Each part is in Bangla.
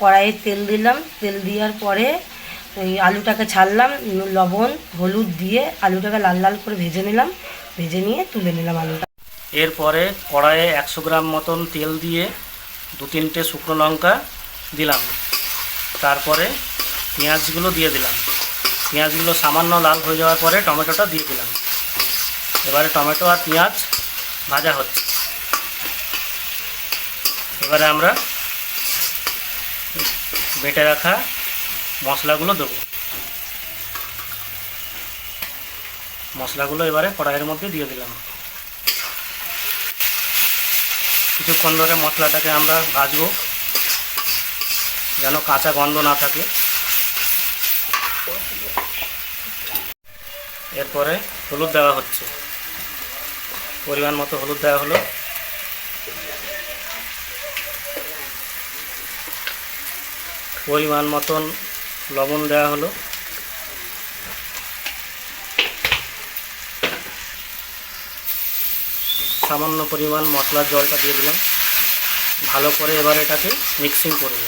কড়াইয়ে তেল দিলাম। তেল দেওয়ার পরে ওই আলুটাকে ছাড়লাম, লবণ, হলুদ দিয়ে আলুটাকে লাল লাল করে ভেজে নিলাম। ভেজে নিয়ে তুলে নিলাম আলুটা। এরপরে কড়াইয়ে একশো গ্রাম মতন তেল দিয়ে দু তিনটে শুকনো লঙ্কা দিলাম। তারপরে পেঁয়াজগুলো দিয়ে দিলাম। পেঁয়াজগুলো সামান্য লাল হয়ে যাওয়ার পরে টমেটোটা দিয়ে দিলাম। এবারে টমেটো আর পেঁয়াজ ভাজা হচ্ছে। এবারে আমরা বেটে রাখা মশলাগুলো দেবো। মশলাগুলো এবারে কড়াইয়ের মধ্যে দিয়ে দিলাম। কিছুক্ষণ ধরে মশলাটাকে আমরা ভাজবো, যেন কাঁচা গন্ধ না থাকে। এরপরে হলুদ দেওয়া হচ্ছে। পরিমাণ মতো হলুদ দেওয়া হলো। পরিমাণ মতন লবণ দেওয়া হলো। সামান্য পরিমাণ মশলার জলটা দিয়ে দিলাম। ভালো করে এবার এটাকে মিক্সিং করব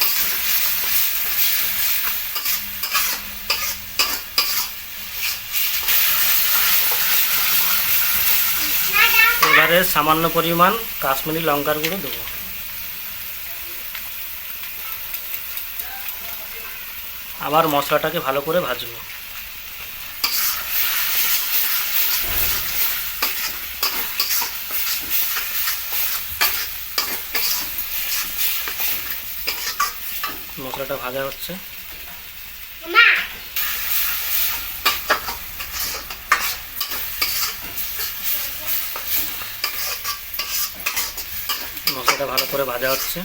এবারে সামান্য পরিমাণ কাশ্মীরি লঙ্কার গুঁড়ো দেবো। আবার মশলাটাকে ভালো করে ভাজবো। মশলাটা ভাজা হচ্ছে। মশলাটা ভালো করে ভাজা হচ্ছে।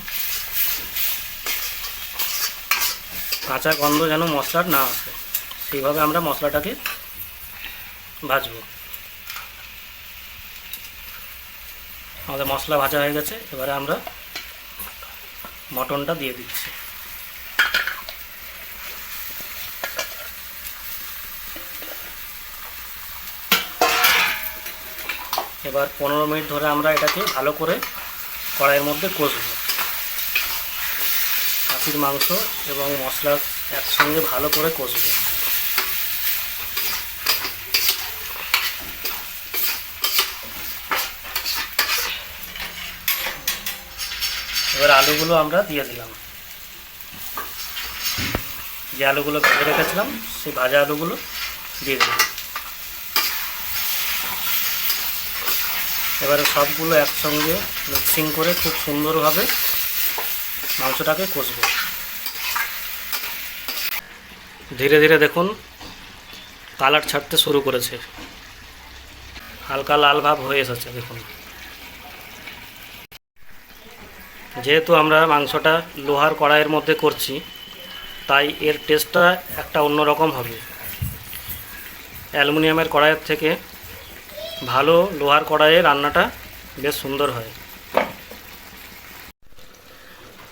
কাঁচা গন্ধ যেন মশলার না আসে। সেইভাবে আমরা মশলাটাকে ভাজবো। আমাদের মশলা ভাজা হয়ে গেছে, এবারে আমরা মটনটা দিয়ে দিচ্ছি। এবার পনেরো মিনিট ধরে আমরা এটাকে ভালো করে কড়াইয়ের মধ্যে কষবো। খাসির মাংস এবং মশলা একসঙ্গে ভালো করে কষবে। এবার আলুগুলো আমরা দিয়ে দিলাম। যে আলুগুলো ভেজে রেখেছিলাম, সেই ভাজা আলুগুলো দিয়ে দিলাম। এবারে সবগুলো একসঙ্গে মিক্সিং করে খুব সুন্দরভাবে মাংসটাকে কষব। ধীরে ধীরে দেখুন, কালার ছাড়তে শুরু করেছে। হালকা লাল ভাব হয়ে এসেছে, দেখুন। যেহেতু আমরা মাংসটা লোহার কড়াইয়ের মধ্যে করছি, তাই এর টেস্টটা একটা অন্যরকম হবে। অ্যালুমিনিয়ামের কড়াইয়ের থেকে ভালো লোহার কড়াইয়ে রান্নাটা বেশ সুন্দর হয়।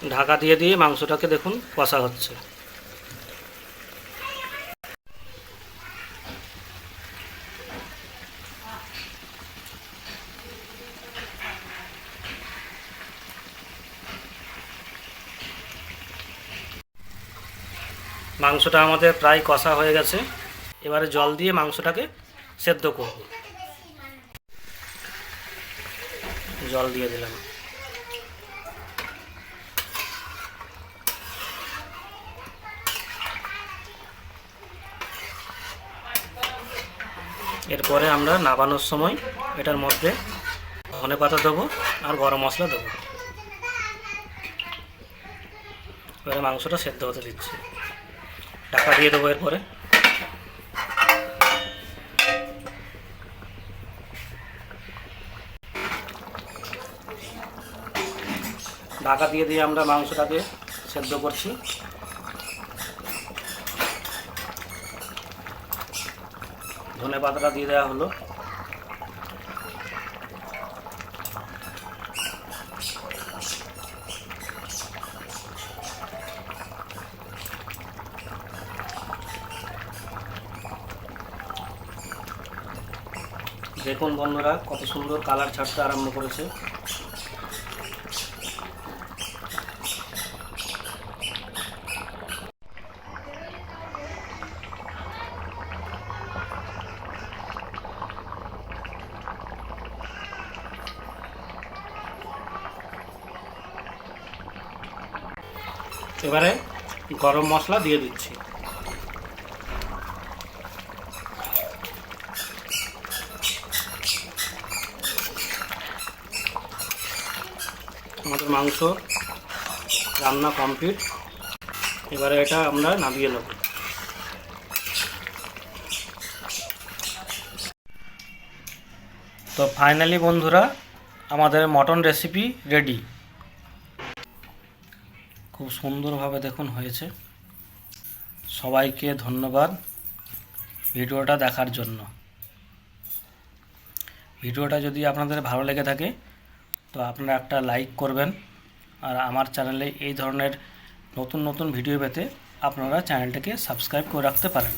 ঢাকা দিয়ে দিয়ে মাংসটাকে দেখুন কষা হচ্ছে। মাংসটা আমাদের প্রায় কষা হয়ে গেছে। এবারে জল দিয়ে মাংসটাকে সেদ্ধ করব। জল দিয়ে দিলাম। এরপরে আমরা নাবানোর সময় এটার মধ্যে ধনে পাতা দেবো আর গরম মশলা দেবো। এবারে মাংসটা সেদ্ধ হতে দিচ্ছি। টাকা দিয়ে দেবো এরপরে। ঢাকা দিয়ে দিয়ে আমরা মাংসটাকে সেদ্ধ করছি। ধনে পাতাটা দিয়ে দেওয়া হলো। দেখুন বন্ধুরা কত সুন্দর কালার ছাড়তে আরম্ভ করেছে। এবারে গরম মশলা দিয়ে দিচ্ছি। আমাদের মাংস রান্না কমপ্লিট। এবারে এটা আমরা নামিয়ে নেব। তো ফাইনালি বন্ধুরা, আমাদের মটন রেসিপি রেডি খুব সুন্দরভাবে দেখুন হয়েছে। সবাইকে ধন্যবাদ ভিডিওটা দেখার জন্য। ভিডিওটা যদি আপনাদের ভালো লেগে থাকে, তো আপনারা একটা লাইক করবেন আর আমার চ্যানেলে এই ধরনের নতুন নতুন ভিডিও পেতে আপনারা চ্যানেলটাকে সাবস্ক্রাইব করে রাখতে পারেন।